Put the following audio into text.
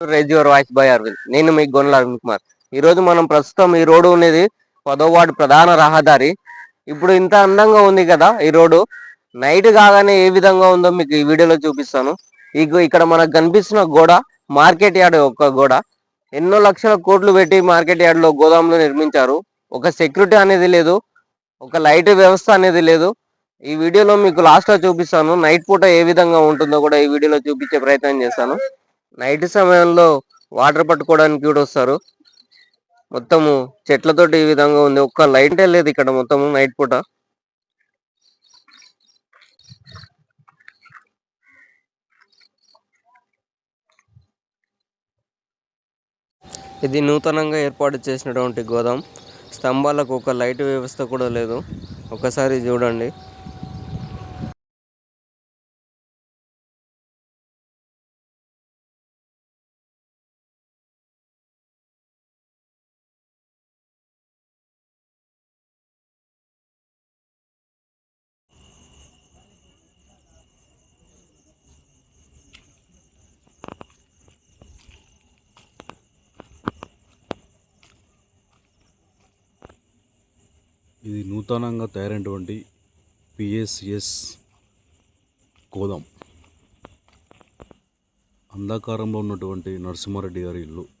Raise your voice by Aravind. నేను మీ గొన్నెల అరవింద్ కుమార్. ఈ రోజు మనం ప్రస్తుతం ఈ రోడ్డు అనేది పదో వార్డు ప్రధాన రహదారి. ఇప్పుడు ఇంత అందంగా ఉంది కదా ఈ రోడ్డు. నైట్ కాగానే ఏ విధంగా ఉందో మీకు ఈ వీడియోలో చూపిస్తాను. ఈ ఇక్కడ మనకు కనిపిస్తున్న గోడ మార్కెట్ యార్డ్ ఒక గోడ. ఎన్నో లక్షల కోట్లు పెట్టి మార్కెట్ యార్డ్లో గోదాంలో నిర్మించారు. ఒక సెక్యూరిటీ అనేది లేదు ఒక లైట్ వ్యవస్థ అనేది లేదు. ఈ వీడియోలో మీకు లాస్ట్లో చూపిస్తాను. నైట్ పూట ఏ విధంగా ఉంటుందో కూడా ఈ వీడియోలో చూపించే ప్రయత్నం చేస్తాను. నైట్ సమయంలో వాటర్ పట్టుకోవడానికి కూడా వస్తారు. మొత్తము చెట్లతోటి ఈ విధంగా ఉంది. ఒక్క లైట్ లేదు ఇక్కడ మొత్తము నైట్ పూట. ఇది నూతనంగా ఏర్పాటు చేసినటువంటి గోదాం. స్తంభాలకు ఒక లైట్ వ్యవస్థ కూడా లేదు. ఒకసారి చూడండి. ఇది నూతనంగా తయారైనటువంటి పిఎస్ఎస్ గోదాం. అంధకారంలో ఉన్నటువంటి నరసింహారెడ్డి గారి ఇల్లు.